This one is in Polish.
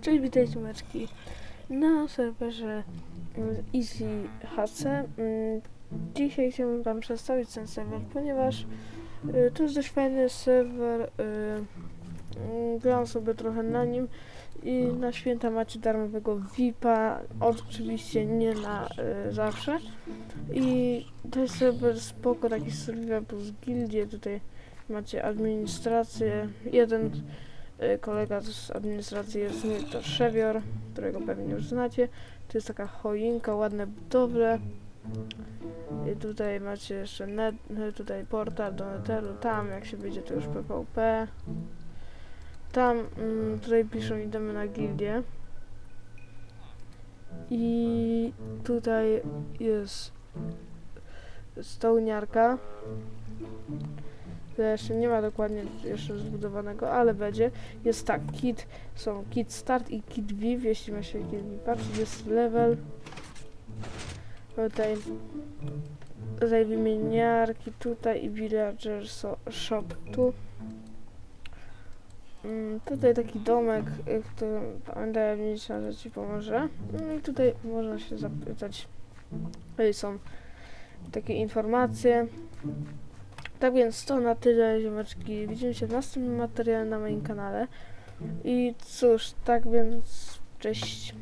Cześć, witajcie Maczki na serwerze mm, Easy HC. Mm, Dzisiaj chciałbym Wam przedstawić ten serwer, ponieważ y, to jest dość fajny serwer. Y, mm, gram sobie trochę na nim i na święta macie darmowego VIPa, oczywiście nie na y, zawsze. I to jest serwer spoko, taki serwer plus gildie, tutaj macie administrację, jeden y, kolega z administracji jest to Szewior, którego pewnie już znacie. To jest taka choinka, ładne budowle. I tutaj macie jeszcze net, tutaj portal do netheru, tam jak się będzie to już PvP. Tam mm, tutaj piszą idziemy na gildię. I tutaj jest stołniarka. Jeszcze nie ma dokładnie jeszcze zbudowanego, ale będzie. Jest tak, kit, są kit start i kit viv, jeśli ma się kit patrzeć, jest level. Tutaj, tutaj wymieniarki tutaj i villager shop tu. Mm, tutaj taki domek, y, w którym pamiętaj że ci pomoże. No i tutaj można się zapytać. Tutaj są takie informacje. Tak więc to na tyle, ziomeczki. Widzimy się w następnym materiale na moim kanale. I cóż, tak więc, cześć.